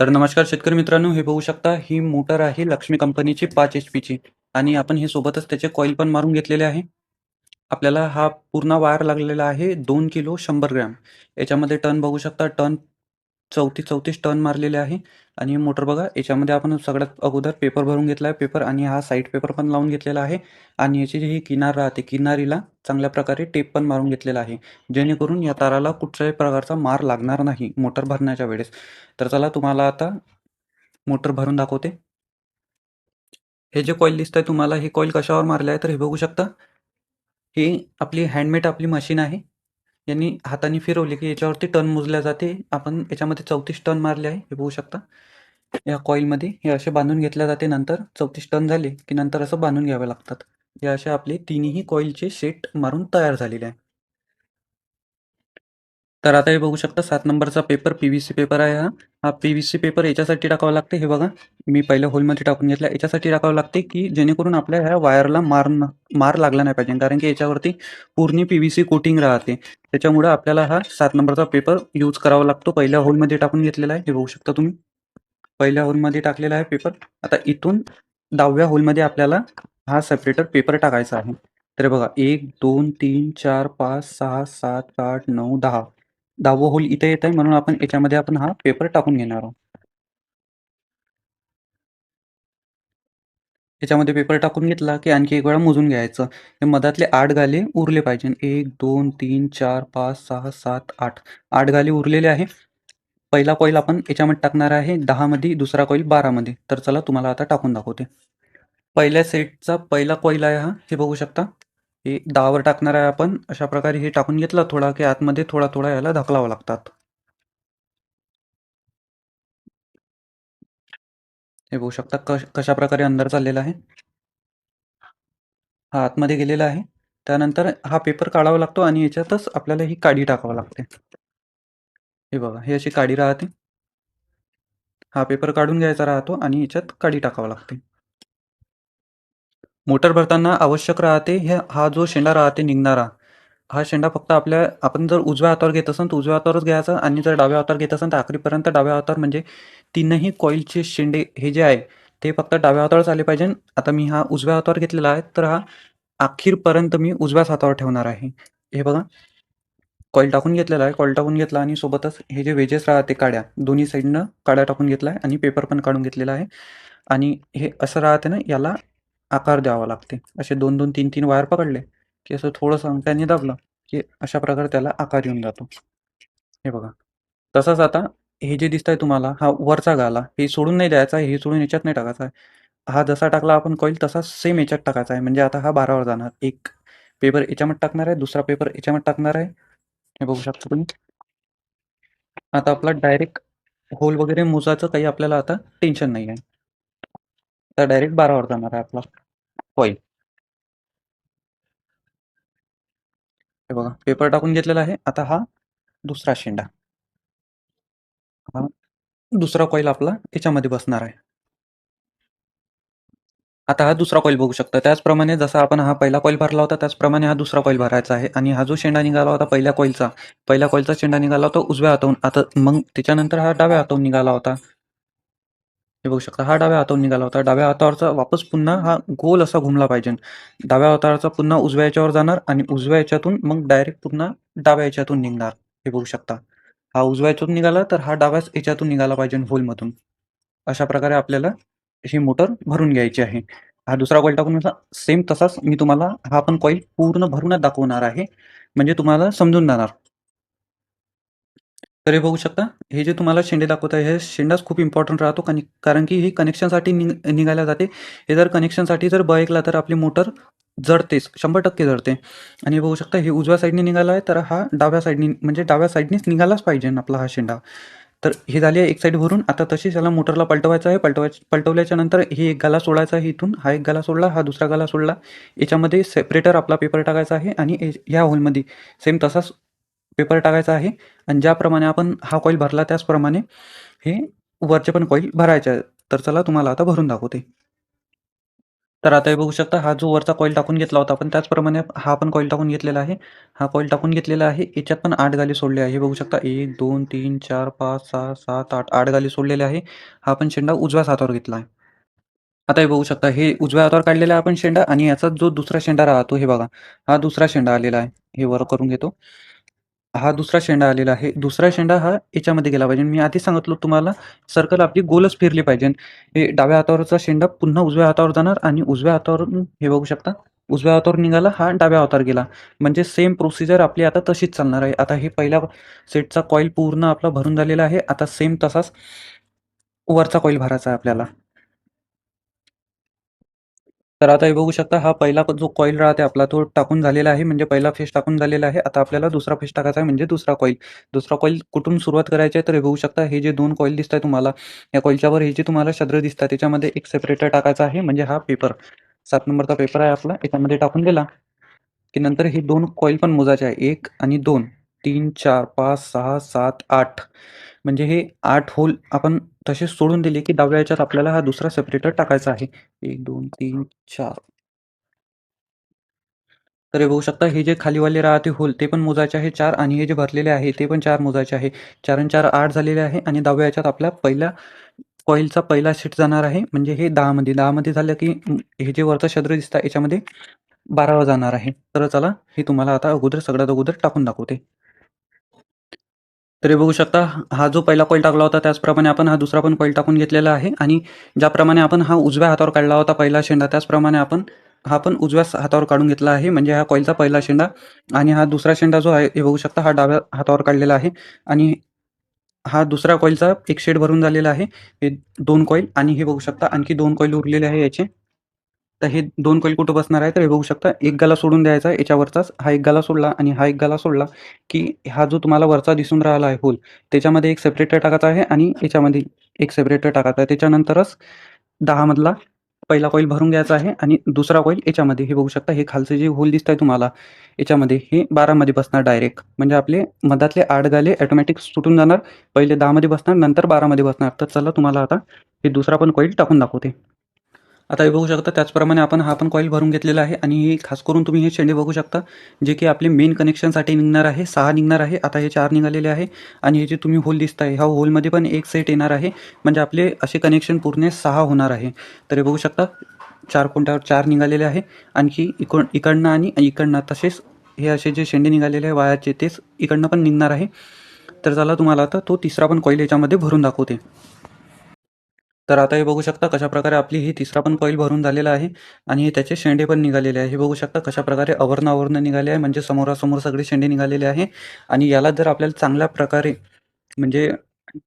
तर नमस्कार शेतकरी मित्रांनो हे बघू शकता ही मोटर आहे लक्ष्मी कंपनीची पाच एच पीची आणि आपण हे सोबतच त्याचे कॉईल पण मारून घेतलेले आहे. आपल्याला हा पूर्ण वायर लागलेला आहे दोन किलो शंभर ग्रॅम. याच्यामध्ये टन बघू शकता टन चौतीस चौतीस टर्न मारलेले आहे. आणि मोटर बघा याच्यामध्ये आपण सगळ्यात अगोदर पेपर भरून घेतला आहे पेपर आणि हा साईड पेपर पण लावून घेतलेला आहे. आणि याची जी ही किनार राहते किनारीला चांगल्या प्रकारे टेप पण मारून घेतलेला आहे. जेणेकरून या ताराला कुठच्याही प्रकारचा मार लागणार नाही मोटर भरण्याच्या वेळेस. तर चला तुम्हाला आता मोटर भरून दाखवते. हे जे कॉईल दिसत आहे तुम्हाला हे कॉईल कशावर मारले आहे? तर हे बघू शकता. ही आपली हँडमेड आपली मशीन आहे. यांनी हाताने फिरवली की याच्यावरती टन मोजल्या जाते. आपण याच्यामध्ये चौतीस टन मारले आहे हे बघू शकता. या कॉईलमध्ये हे असे बांधून घेतल्या जाते नंतर. चौतीस टन झाले की नंतर असं बांधून घ्यावे लागतात. हे अशा आपले तिन्ही कॉईलचे सेट मारून तयार झालेले आहे. तर आता हे बघू शकता सात नंबरचा paper P V C paper आहे हा. हा पी व्ही सी पेपर याच्यासाठी टाकावा लागते. हे बघा मी पहिल्या होलमध्ये टाकून घेतला. याच्यासाठी टाकावं लागते की जेणेकरून आपल्या ह्या वायरला मार न मार लागला नाही पाहिजे. कारण की याच्यावरती पूर्ण पी व्ही सी कोटिंग राहते. त्याच्यामुळे आपल्याला हा सात नंबरचा पेपर यूज करावा लागतो. पहिल्या होलमध्ये टाकून घेतलेला आहे. हे बघू शकता तुम्ही. पहिल्या होलमध्ये टाकलेला आहे पेपर आता इथून दहाव्या होलमध्ये आपल्याला हा सेपरेटर पेपर टाकायचा आहे. तर बघा एक दोन तीन चार पाच सहा सात आठ नऊ दहा. दहावं होल इथे येत आहे. म्हणून आपण याच्यामध्ये आपण हा पेपर टाकून घेणार आहोत. याच्यामध्ये पेपर टाकून घेतला की आणखी एक वेळा मोजून घ्यायचं. हे मधातले आठ गाले उरले पाहिजे. एक दोन तीन चार पाच सहा सात आठ. आठ गाले उरलेले आहे. पहिला कॉईल आपण याच्यामध्ये टाकणार आहे दहामध्ये दुसरा कॉईल बारामध्ये. तर चला तुम्हाला आता टाकून दाखवते. पहिल्या सेटचा पहिला कॉईल आहे हा. हे बघू शकता. हे दहावर टाकणार आहे आपण अशा प्रकारे हे टाकून घेतला थोडा की आतमध्ये थोडा थोडा याला ढकलावं लागतात. हे बघू शकता कश कशा प्रकारे अंदर चाललेला आहे. हा आतमध्ये गेलेला आहे. त्यानंतर हा पेपर काढावा लागतो आणि याच्यातच आपल्याला ही काडी टाकावं लागते. हे बघा हे अशी काडी राहते. हा पेपर काढून घ्यायचा राहतो आणि याच्यात काडी टाकावं लागते. मोटर भरताना आवश्यक राहते हे हा जो शेंडा राहते निघणारा. हा शेंडा फक्त आपल्या आपण जर उजव्या हातावर घेत असन तर उजव्या हातावरच घ्यायचा आणि जर डाव्या हातावर घेत असाल तर आखरीपर्यंत डाव्या हातावर म्हणजे तीनही कॉईलचे शेंडे हे जे आहे ते फक्त डाव्या हातावरच आले पाहिजे. आता मी हा उजव्या हातावर घेतलेला आहे तर हा अखेरपर्यंत मी उजव्याच हातावर ठेवणार आहे. हे बघा. कॉईल टाकून घेतलेला आहे कॉईल टाकून घेतला आणि सोबतच हे जे वेजेस राहते काड्या दोन्ही साईडनं काड्या टाकून घेतला आहे आणि पेपर पण काढून घेतलेला आहे. आणि हे असं राहते ना याला आकार द्यावा लागते. असे दोन दोन तीन तीन वायर पकडले की असं थोडंसं अंगठ्याने दाबलं की अशा प्रकारे त्याला आकार येऊन जातो. हे बघा. तसंच आता हे जे दिसत आहे तुम्हाला हा वरचा गाला हे सोडून नाही द्यायचा हे सोडून याच्यात नाही टाकायचा आहे. हा जसा टाकला आपण कॉईल तसा सेम याच्यात टाकायचा आहे. म्हणजे आता हा बारावर जाणार. एक पेपर याच्यामध्ये टाकणार आहे दुसरा पेपर याच्यामध्ये टाकणार आहे. हे बघू शकता तुम्ही. आता आपला डायरेक्ट होल वगैरे मोजायचं काही आपल्याला आता टेन्शन नाही आहे तर डायरेक्ट बारावर जाणार आहे आपला. पॉईंट हे बघा पेपर टाकून घेतलेला आहे. आता हा दुसरा शेंडा. हा दुसरा कॉईल आपला याच्यामध्ये बसणार आहे. आता हा दुसरा कॉईल बघू शकता. त्याचप्रमाणे जसा आपण हा पहिला कॉईल भरला होता त्याचप्रमाणे हा दुसरा कॉईल भरायचा आहे. आणि हा जो शेंडा निघाला होता पहिल्या कॉईलचा पहिल्या कॉईलचा शेंडा निघाला होता उजव्या हाताहून आता मग त्याच्यानंतर हा डाव्या हाताहून निघाला होता. हे बघू शकता हा डाव्या हातावर निघाला होता. डाव्या हातावरचा वापस पुन्हा हा गोल असा घुमला पाहिजे. डाव्या हातावरचा पुन्हा उजव्या याच्यावर जाणार आणि उजव्या याच्यातून मग डायरेक्ट पुन्हा डाव्या याच्यातून निघणार. हे बघू शकता. हा उजव्या याच्यातून निघाला तर हा डाव्याच याच्यातून निघाला पाहिजे होलमधून. अशा प्रकारे आपल्याला ही मोटर भरून घ्यायची आहे. हा दुसरा कॉईल टाकून सेम तसाच मी तुम्हाला हा पण कॉईल पूर्ण भरूनच दाखवणार आहे. म्हणजे तुम्हाला समजून जाणार. तर हे बघू शकता. हे जे तुम्हाला शेंडे दाखवत आहे हे शेंडाच खूप इम्पॉर्टंट राहतो. कने कारण की हे कनेक्शनसाठी निघ निघायला जाते. हे जर कनेक्शनसाठी जर ऐकला तर आपली मोटर जडतेच शंभर टक्के जडते आणि हे बघू शकता हे उजव्या साईडने निघाला आहे तर हा डाव्या साईडने म्हणजे डाव्या साईडनेच निघालाच पाहिजे आपला हा शेंडा. तर हे झाले एक साईड भरून. आता तशीच याला मोटरला पलटवायचं आहे. पलटवाय पलटवल्याच्या नंतर हे एक गाला सोडायचा आहे इथून. हा एक गाला सोडला हा दुसरा गाला सोडला. याच्यामध्ये सेपरेटर आपला पेपर टाकायचा आहे आणि ह्या होलमध्ये सेम तसाच पेपर टाकायचा आहे आणि ज्याप्रमाणे आपण हा कॉईल भरला त्याचप्रमाणे हे वरचे पण कॉईल भरायचे तर चला तुम्हाला आता भरून दाखवते. तर आता हे बघू शकता हा जो वरचा कॉईल टाकून घेतला होता आपण त्याचप्रमाणे हा पण कॉईल टाकून घेतलेला आहे. हा कॉईल टाकून घेतलेला आहे याच्यात पण आठ गाली सोडले आहे. हे बघू शकता एक दोन तीन चार पाच सहा सात आठ आठ गाली सोडलेले आहे. हा पण शेंडा उजव्या हातावर घेतला आहे. आता हे बघू शकता हे उजव्या हातावर काढलेला आहे आपण शेंडा आणि याचा जो दुसरा शेंडा राहतो हे बघा हा दुसरा शेंडा आलेला आहे. हे वर करून घेतो. हा दुसरा शेंडा आलेला आहे. दुसरा शेंडा हा याच्यामध्ये गेला पाहिजे. मी आधी सांगितलं तुम्हाला सर्कल आपली गोलच फिरली पाहिजे. हे डाव्या हातावरचा शेंडा पुन्हा उजव्या हातावर जाणार आणि उजव्या हातावरून हे बघू शकता उजव्या हातावर निघाला हा डाव्या हातावर गेला. म्हणजे सेम प्रोसिजर आपली आता तशीच चालणार आहे. आता हे पहिल्या सेटचा कॉईल पूर्ण आपला भरून झालेला आहे. आता सेम तसाच वरचा कॉईल भरायचा आहे आपल्याला. तर आता हे बघू शकता हा पहिला जो कॉईल राहते आपला तो टाकून झालेला आहे. म्हणजे पहिला फेस टाकून झालेला आहे. आता आपल्याला दुसरा फेस टाकायचा आहे म्हणजे दुसरा कॉईल दुसरा कॉईल कुठून सुरुवात करायची आहे तर हे बघू शकता हे जे दोन कॉईल दिसत आहे तुम्हाला या कॉईलच्यावर हे जे तुम्हाला छद्र दिसतात त्याच्यामध्ये एक सेपरेटर टाकायचा आहे. म्हणजे हा पेपर सात नंबरचा पेपर आहे आपला. याच्यामध्ये टाकून दिला की नंतर हे दोन कॉईल पण मोजायचे आहे. एक आणि दोन. तीन चार पाच सहा सात आठ. म्हणजे हे आठ होल आपण तसेच सोडून दिले की डाव्या याच्यात आपल्याला हा दुसरा सेपरेटर टाकायचा आहे. एक दोन तीन चार. तर हे बघू शकता हे जे खालीवाले राहते होल ते पण मोजायचे आहे. चार आणि हे जे भरलेले आहे ते पण चार मोजायचे आहे. चार आणि चार आठ झालेले आहे आणि दहाव्या याच्यात आपल्या पहिल्या कॉईलचा पहिला सेट जाणार आहे. म्हणजे हे दहामध्ये दहामध्ये झालं की हे जे वरचं छद्र दिसतं याच्यामध्ये बारावा जाणार आहे. तर चला हे तुम्हाला आता अगोदर सगळ्यात अगोदर टाकून दाखवते. तर हे बघू शकता हा जो पहिला कॉईल टाकला होता त्याचप्रमाणे आपण हा दुसरा पण कॉईल टाकून घेतलेला आहे. आणि ज्याप्रमाणे आपण हा उजव्या हातावर काढला होता पहिला शेंडा त्याचप्रमाणे आपण हा पण उजव्या हातावर काढून घेतला आहे म्हणजे हा कॉईलचा पहिला शेंडा. आणि हा दुसरा शेंडा जो आहे हे बघू शकता हा डाव्या हातावर काढलेला आहे. आणि हा दुसरा कॉईलचा एक शेड भरून झालेला आहे. हे दोन कॉईल आणि हे बघू शकता आणखी दोन कॉईल उरलेले आहे याचे. तर हे दोन कॉईल कुठं बसणार आहे? तर हे बघू शकता एक गाला सोडून द्यायचा याच्यावरचाच हा एक गाला सोडला आणि हा एक गाला सोडला की हा जो तुम्हाला वरचा दिसून राहिला आहे होल त्याच्यामध्ये एक सेपरेटर टाकायचा आहे आणि याच्यामध्ये एक सेपरेटर टाकायचा आहे. त्याच्यानंतरच दहामधला पहिला कॉईल भरून घ्यायचा आहे आणि दुसरा कॉईल याच्यामध्ये हे बघू शकता हे खालचे जे होल दिसत आहे तुम्हाला याच्यामध्ये हे बारामध्ये बसणार डायरेक्ट म्हणजे आपले मधातले आठ गाले ऑटोमॅटिक सुटून जाणार पहिले दहामध्ये बसणार नंतर बारामध्ये बसणार. तर चला तुम्हाला आता हे दुसरा पण कॉईल टाकून दाखवते. आता हे बघू शकता त्याचप्रमाणे आपण हा पण कॉईल भरून घेतलेला आहे आणि हे खास करून तुम्ही हे शेंडे बघू शकता जे की आपले मेन कनेक्शनसाठी निघणार आहे सहा निघणार आहे आता हे चार निघालेले आहे आणि हे जे तुम्ही होल दिसत आहे ह्या होलमध्ये पण एक सेट येणार आहे म्हणजे आपले असे कनेक्शन पूर्ण सहा होणार आहे. तर हे बघू शकता चार कोणत्यावर चार निघालेले आहे आणखी इकड इकडनं आणि इकडनं तसेच हे असे जे शेंडे निघालेले आहे वायाचे तेच इकडनं पण निघणार आहे. तर चला तुम्हाला आता तो तिसरा पण कॉईल याच्यामध्ये भरून दाखवते. तर आता हे बघू शकता कशाप्रकारे आपली ही तिसरा पण कॉईल भरून झालेला आहे आणि हे त्याचे शेंडे पण निघालेले आहे. हे बघू शकता कशाप्रकारे अवर्ण अवर्ण निघाले आहे. म्हणजे समोरासमोर सगळे शेंडे निघालेले आहे. आणि याला जर आपल्याला चांगल्या प्रकारे म्हणजे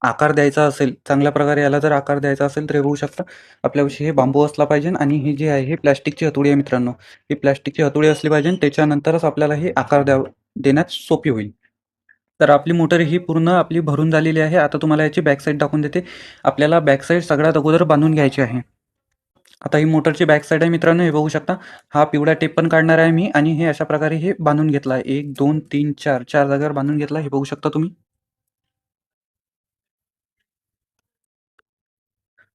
आकार द्यायचा असेल चांगल्या प्रकारे याला जर आकार द्यायचा असेल तर हे बघू शकता आपल्याविषयी हे बांबू असला पाहिजे आणि हे जे आहे हे प्लॅस्टिकची हतोडी आहे मित्रांनो. ही प्लॅस्टिकची हतोडी असली पाहिजे त्याच्यानंतरच आपल्याला हे आकार द्या देण्यात सोपी होईल. तर आपली मोटर ही पूर्ण आपली भरून झालेली आहे. आता तुम्हाला याची बॅक साईड दाखवून देते. आपल्याला बॅक साईड सगळ्यात अगोदर बांधून घ्यायची आहे. आता ही मोटरची बॅक साईड आहे मित्रांनो हे बघू शकता. हा पिवळा टेप पण काढणार आहे मी आणि हे अशा प्रकारे हे बांधून घेतला आहे. एक दोन तीन चार चार जागेवर बांधून घेतला हे बघू शकता तुम्ही.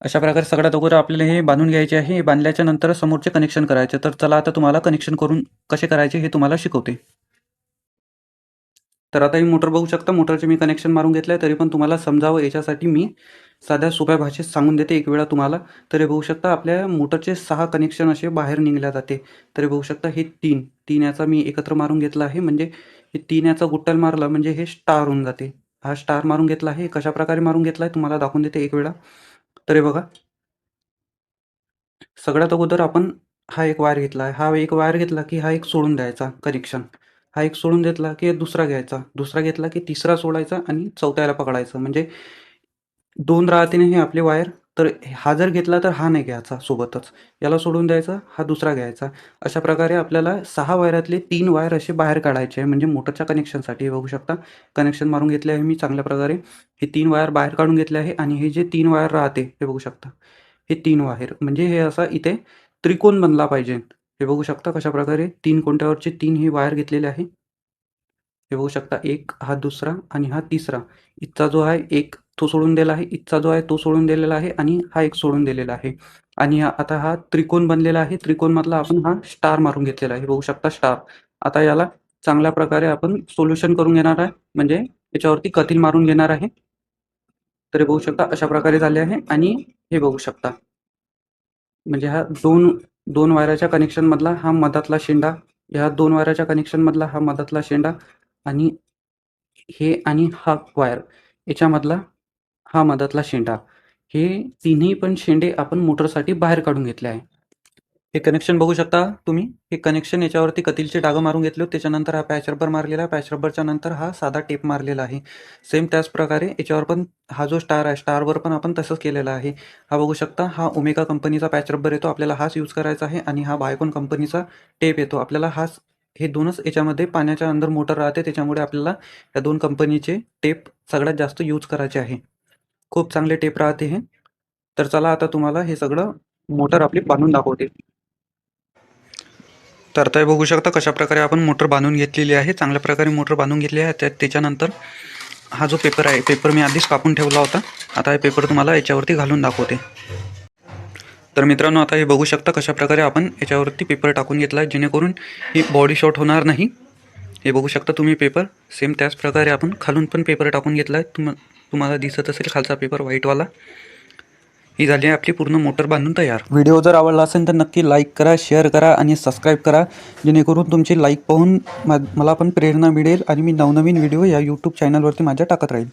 अशा प्रकारे सगळ्यात अगोदर आपल्याला हे बांधून घ्यायचे आहे. हे बांधल्याच्या नंतर समोरचे कनेक्शन करायचे. तर चला आता तुम्हाला कनेक्शन करून कसे करायचे हे तुम्हाला शिकवते. तर आता ही मोटर बघू शकता. मोटरचे मी कनेक्शन मारून घेतलं आहे तरी पण तुम्हाला समजावं याच्यासाठी मी साध्या सोप्या भाषेत सांगून देते एक वेळा तुम्हाला. तरी बघू शकता आपल्या मोटरचे सहा कनेक्शन असे बाहेर निघल्या जाते. तरी बघू शकता हे तीन. तीन याचा मी एकत्र मारून घेतला आहे. म्हणजे हे तीन याचा गुट्टल मारला म्हणजे हे स्टार होऊन जाते. हा स्टार मारून घेतला आहे. कशा प्रकारे मारून घेतला आहे तुम्हाला दाखवून देते एक वेळा. तरी बघा. सगळ्यात अगोदर आपण हा एक वायर घेतला आहे. हा एक वायर घेतला की हा एक सोडून द्यायचा कनेक्शन हा एक सोडून घेतला की दुसरा घ्यायचा. दुसरा घेतला की तिसरा सोडायचा आणि चौथ्याला पकडायचं. म्हणजे दोन राहते हे आपले वायर तर हा जर घेतला तर हा नाही घ्यायचा सोबतच. याला सोडून द्यायचा हा दुसरा घ्यायचा. अशा प्रकारे आपल्याला सहा वायरातले तीन वायर असे बाहेर काढायचे आहे. म्हणजे मोटरच्या कनेक्शनसाठी बघू शकता. कनेक्शन मारून घेतले आहे मी चांगल्या प्रकारे. हे तीन वायर बाहेर काढून घेतले आहे आणि हे जे तीन वायर राहते हे बघू शकता. हे तीन वायर. म्हणजे हे असा इथे त्रिकोण बनला पाहिजे. हे बघू शकता कशा प्रकारे तीन कोणत्यावरचे तीन हे वायर घेतलेले आहे. हे बघू शकता एक हा दुसरा आणि हा तिसरा. इथचा जो आहे एक तो सोडून दिला आहे. इथचा जो आहे तो सोडून दिलेला आहे आणि हा एक सोडून दिलेला आहे. आणि आता हा त्रिकोण बनलेला आहे. त्रिकोणमधला आपण हा स्टार मारून घेतलेला आहे. बघू शकता स्टार. आता याला चांगल्या प्रकारे आपण सोल्युशन करून घेणार आहे. म्हणजे याच्यावरती कथील मारून घेणार आहे. तर हे बघू शकता अशा प्रकारे झाले आहे. आणि हे बघू शकता. म्हणजे हा दोन दोन वायराच्या कनेक्शन मधला हा मधातला शेंडा ह्या दोन वायराच्या कनेक्शन मधला हा मधातला शेंडा आणि हे आणि हा वायर याच्यामधला हा मधातला शेंडा. हे तिन्ही पण शेंडे आपण मोटरसाठी बाहेर काढून घेतले आहे. हे कनेक्शन बघू शकता तुम्ही. हे कनेक्शन याच्यावरती कतिलचे डागं मारून घेतले होते. त्याच्यानंतर हा पॅच रबर मारलेला आहे. पॅच रबरच्या नंतर हा साधा टेप मारलेला आहे. सेम त्याच प्रकारे याच्यावर पण हा जो स्टार आहे स्टारवर पण आपण तसंच केलेला आहे. हा बघू शकता हा ओमेगा कंपनीचा पॅच रबर येतो. आपल्याला हाच यूज करायचा आहे आणि हा बायकोन कंपनीचा टेप येतो. आपल्याला हाच हे दोनच याच्यामध्ये पाण्याच्या अंदर मोटर राहते. त्याच्यामुळे आपल्याला या दोन कंपनीचे टेप सगळ्यात जास्त यूज करायचे आहे. खूप चांगले टेप राहते हे. तर चला आता तुम्हाला हे सगळं मोटर आपली बांधून दाखवते. तर आता हे बघू शकता कशाप्रकारे आपण मोटर बांधून घेतलेली आहे. चांगल्या प्रकारे मोटर बांधून घेतली आहे. त्या त्याच्यानंतर हा जो पेपर आहे पेपर मी आधीच कापून ठेवला होता. आता हे पेपर तुम्हाला याच्यावरती घालून दाखवते. तर मित्रांनो आता हे बघू शकता कशा प्रकारे आपण याच्यावरती पेपर टाकून घेतला आहे. जेणेकरून ही बॉडी शॉर्ट होणार नाही. हे बघू शकता तुम्ही पेपर. सेम त्याच प्रकारे आपण खालून पण पेपर टाकून घेतला आहे. तुम तुम्हाला दिसत असेल खालचा पेपर व्हाईटवाला. ही झाली आहे आपली पूर्ण मोटर बांधून तयार. व्हिडिओ जर आवडला असेल तर नक्की लाईक करा शेअर करा आणि सबस्क्राईब करा. जेणेकरून तुमची लाईक पाहून मला पण प्रेरणा मिळेल आणि मी नवनवीन व्हिडिओ या यूट्यूब चॅनलवरती माझ्या टाकत राहील.